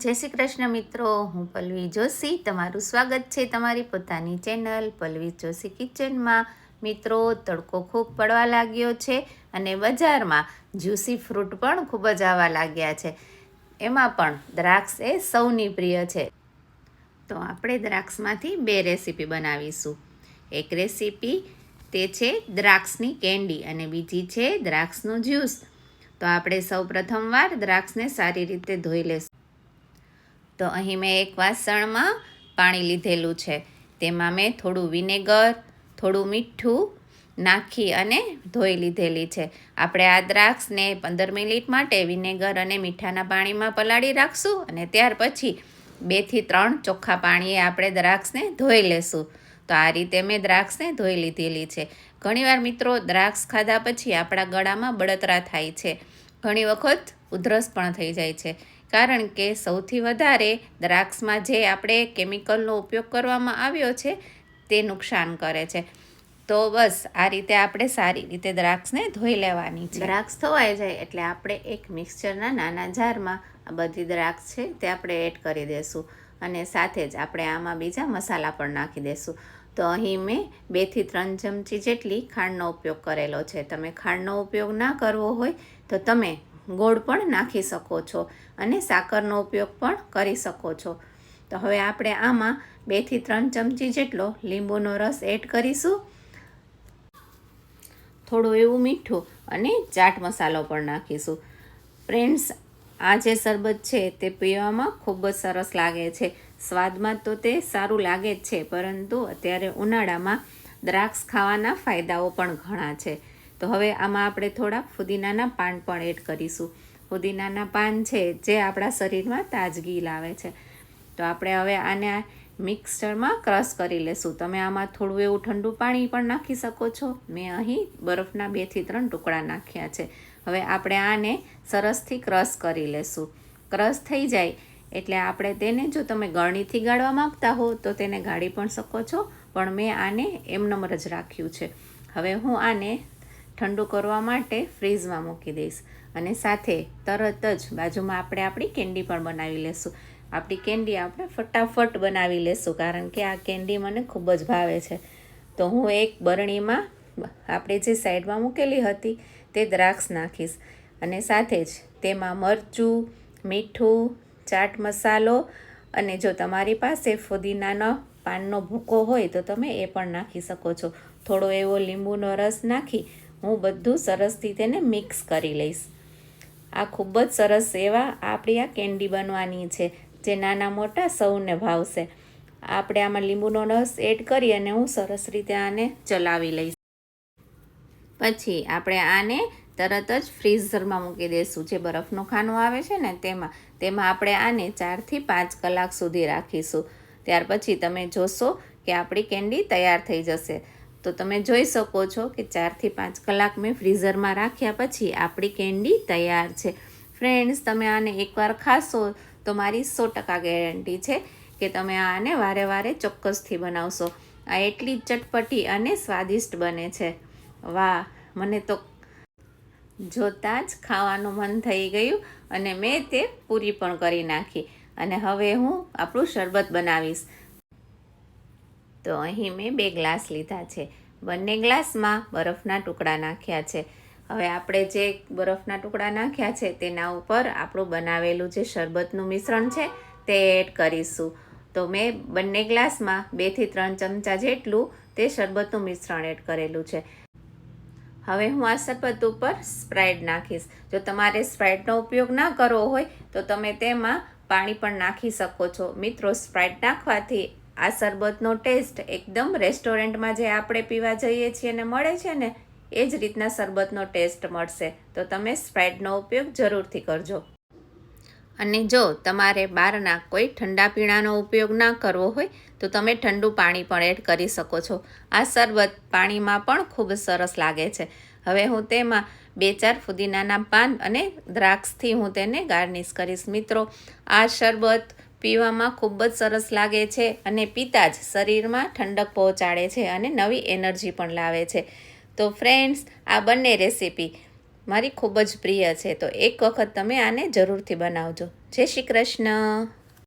જય શ્રી કૃષ્ણ મિત્રો, હું પલ્લવી જોશી. તમારું સ્વાગત છે તમારી પોતાની ચેનલ પલ્લવી જોશી કિચનમાં. મિત્રો, તડકો ખૂબ પડવા લાગ્યો છે અને બજારમાં જ્યુસી ફ્રૂટ પણ ખૂબ જ આવવા લાગ્યા છે. એમાં પણ દ્રાક્ષ એ સૌની પ્રિય છે. તો આપણે દ્રાક્ષમાંથી બે રેસીપી બનાવીશું. એક રેસીપી તે છે દ્રાક્ષની કેન્ડી અને બીજી છે દ્રાક્ષનું જ્યુસ. તો આપણે સૌ પ્રથમવાર દ્રાક્ષને સારી રીતે ધોઈ લેશું. તો અહીં મેં એક વાસણમાં પાણી લીધેલું છે. તેમાં મેં થોડું વિનેગર, થોડું મીઠું નાખી અને ધોઈ લીધેલી છે. આપણે આ દ્રાક્ષને પંદર મિનિટ માટે વિનેગર અને મીઠાના પાણીમાં પલાળી રાખશું અને ત્યાર પછી બેથી ત્રણ ચોખ્ખા પાણીએ આપણે દ્રાક્ષને ધોઈ લેશું. તો આ રીતે મેં દ્રાક્ષને ધોઈ લીધેલી છે. ઘણીવાર મિત્રો દ્રાક્ષ ખાધા પછી આપણા ગળામાં બળતરા થાય છે. ઘણી વખત ઉધરસ પણ થઈ જાય છે. કારણ કે સૌથી વધારે દ્રાક્ષમાં જે આપણે કેમિકલનો ઉપયોગ કરવામાં આવ્યો છે, તે નુકસાન કરે છે. તો બસ, આ રીતે આપણે સારી રીતે દ્રાક્ષને ધોઈ લેવાની છે. દ્રાક્ષ ધોવાઈ જાય એટલે આપણે એક મિક્સચરના નાના જારમાં આ બધી દ્રાક્ષ છે તે આપણે એડ કરી દઈશું અને સાથે જ આપણે આમાં બીજા મસાલા પણ નાખી દઈશું તો અહીં મેં બેથી ત્રણ ચમચી જેટલી ખાંડનો ઉપયોગ કરેલો છે. તમે ખાંડનો ઉપયોગ ના કરવો હોય તો તમે ગોળ પણ નાખી શકો છો અને સાકરનો ઉપયોગ પણ કરી શકો છો. તો હવે આપણે આમાં બેથી ત્રણ ચમચી જેટલો લીંબુનો રસ એડ કરીશું. થોડું એવું મીઠું અને ચાટ મસાલો પણ નાખીશું. ફ્રેન્ડ્સ, આ જે શરબત છે તે પીવામાં ખૂબ જ સરસ લાગે છે. સ્વાદમાં તો તે સારું લાગે જ છે, પરંતુ અત્યારે ઉનાળામાં દ્રાક્ષ ખાવાના ફાયદાઓ પણ ઘણા છે. તો હવે આમાં આપણે થોડા ફુદીનાના પાન પણ એડ કરીશું. ફુદીનાના પાન છે જે આપણા શરીરમાં તાજગી લાવે છે. તો આપણે હવે આને મિક્સચરમાં ક્રશ કરી લેશું. તમે આમાં થોડું એવું ઠંડુ પાણી પણ નાખી શકો છો. મેં અહીં બરફના બેથી ત્રણ ટુકડા નાખ્યા છે. હવે આપણે આને સરસથી ક્રશ કરી લેશું. ક્રશ થઈ જાય એટલે આપણે તેને જો તમે ગળણીથી ગાળવા માંગતા હો તો તેને ગાળી પણ શકો છો. પણ મેં આને એમનમ જ રાખ્યું છે. હવે હું આને ઠંડુ કરવા માટે ફ્રીઝમાં મૂકી દઈશ. અને સાથે તરત જ બાજુમાં આપણે આપણી કેન્ડી પણ બનાવી લેશું. આપણી કેન્ડી આપણે ફટાફટ બનાવી લેશું, કારણ કે આ કેન્ડી મને ખૂબ જ ભાવે છે. તો હું એક બરણીમાં આપણે જે સાઈડમાં મૂકેલી હતી તે દ્રાક્ષ નાખીશ. અને સાથે જ તેમાં મરચું, મીઠું, ચાટ મસાલો અને જો તમારી પાસે ફુદીનાનો પાનનો ભૂકો હોય તો તમે એ પણ નાખી શકો છો. થોડો એવો લીંબુનો રસ નાખી હું બધું સરસથી તેને મિક્સ કરી લઈશ. આ ખૂબ જ સરસ એવા આપણી આ કેન્ડી બનવાની છે, જે નાના મોટા સૌને ભાવશે. આપણે આમાં લીંબુનો રસ એડ કરી અને હું સરસ રીતે આને ચલાવી લઈશ. પછી આપણે આને તરત જ ફ્રીઝરમાં મૂકી દઈશું. જે બરફનું ખાનું આવે છે ને તેમાં તેમાં આપણે આને ચારથી પાંચ કલાક સુધી રાખીશું. ત્યાર પછી તમે જોશો કે આપણી કેન્ડી તૈયાર થઈ જશે. તો તમે જોઈ શકો છો કે ચારથી પાંચ કલાક મેં ફ્રીઝરમાં રાખ્યા પછી આપણી કેન્ડી તૈયાર છે. ફ્રેન્ડ્સ, તમે આને એકવાર ખાશો તો મારી સો ટકા ગેરંટી છે કે તમે આને વારે વારે ચોક્કસથી બનાવશો. આ એટલી ચટપટી અને સ્વાદિષ્ટ બને છે. વાહ, મને તો જોતાં જ ખાવાનું મન થઈ ગયું અને મેં તે પૂરી પણ કરી નાખી. અને હવે હું આપણું શરબત બનાવીશ. તો અહીં મેં બે ગ્લાસ લીધા છે. બંને ગ્લાસમાં બરફના ટુકડા નાખ્યા છે. હવે આપણે જે બરફના ટુકડા નાખ્યા છે તેના ઉપર આપણું બનાવેલું જે શરબતનું મિશ્રણ છે તે એડ કરીશું. તો મેં બંને ગ્લાસમાં બેથી ત્રણ ચમચા જેટલું તે શરબતનું મિશ્રણ એડ કરેલું છે. હવે હું આ શરબત ઉપર સ્પ્રાઇટ નાખીશ. જો તમારે સ્પ્રાઇટનો ઉપયોગ ના કરવો હોય તો તમે તેમાં પાણી પણ નાખી શકો છો. મિત્રો, સ્પ્રાઇટ નાખવાથી આ શરબતનો ટેસ્ટ એકદમ રેસ્ટોરન્ટમાં જે આપણે પીવા જઈએ છીએ ને મળે છે ને, એ જ રીતના શરબતનો ટેસ્ટ મળશે. તો તમે સ્પ્રાઇટનો ઉપયોગ જરૂરથી કરજો. અને જો તમારે બહારના કોઈ ઠંડા પીણાનો ઉપયોગ ના કરવો હોય, તો તમે ઠંડુ પાણી પણ એડ કરી શકો છો. આ શરબત પાણીમાં પણ ખૂબ સરસ લાગે છે. હવે હું તેમાં બે ચાર ફુદીનાના પાન અને દ્રાક્ષથી હું તેને ગાર્નિશ કરીશ. મિત્રો, આ શરબત પીવામાં ખૂબ જ સરસ લાગે છે અને પીતા જ શરીરમાં ઠંડક પહોંચાડે છે અને નવી એનર્જી પણ લાવે છે. તો ફ્રેન્ડ્સ, આ બંને રેસીપી મારી ખૂબ જ પ્રિય છે. તો એક વખત તમે આને જરૂરથી બનાવજો. જય શ્રી કૃષ્ણ.